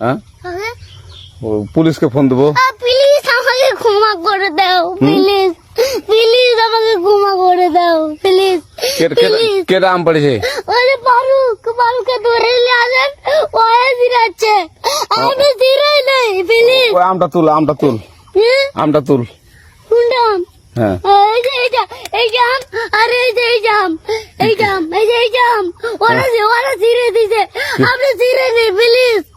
হ্যাঁ? কাকে ও, পুলিশকে ফোন দেবো। প্লিজ আমাকে ক্ষমা করে দাও প্লিজ প্লিজ আমাকে ক্ষমা করে দাও প্লিজ কে- কে- প্লিজ কেটা আম পড়েছে? ওই যে ফারুক ফারুককে ধরে নিয়ে আসেন ও দিরাচ্ছে। আমি দিরাই নাই প্লিজ ওই আমটা তুল আমটা তুল। আমটা তুল। শুনলাম হ্যাঁ। এই যে এই যে এই জাম আর এই যে এই জাম এই জাম এই যে এই জাম ওরা যে ওরা ছিঁড়ে দিছে। আপনি ছিঁড়ে নেই প্লিজ হ্যাঁ,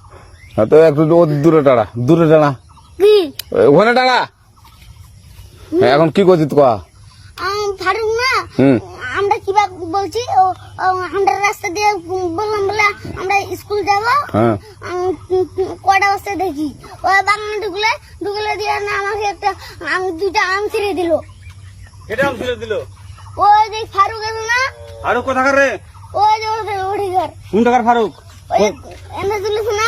তো একটু দূরে টাড়া দূরে টাড়া কি? ওখানে টাড়া হ্যাঁ, এখন কি করছিস আম, ফারুক না আমরা কিবা বলছি আমরা রাস্তা দিয়ে বললাম বলে আমরা স্কুল যাব। হ্যাঁ। আম, কটা বস্তা দেখি? ও বাগানে ঢুকলে ঢুকলে দিয়ে না আমাকে একটা আম দুইটা আম ছিঁড়ে দিল। এটা আম ছিল দিল? ওই যে ফারুক আছে না আর কোথাকার রে? ওই যে ওদের ওড়িঘর কোন টাকার ফারুক? ওই এনে তুলিস না?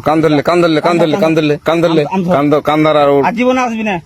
কান ধরলে কান ধরলে কান ধরলে কান ধরলে কান ধরলে কান ধর- কান ধর আর ওর আসবি না।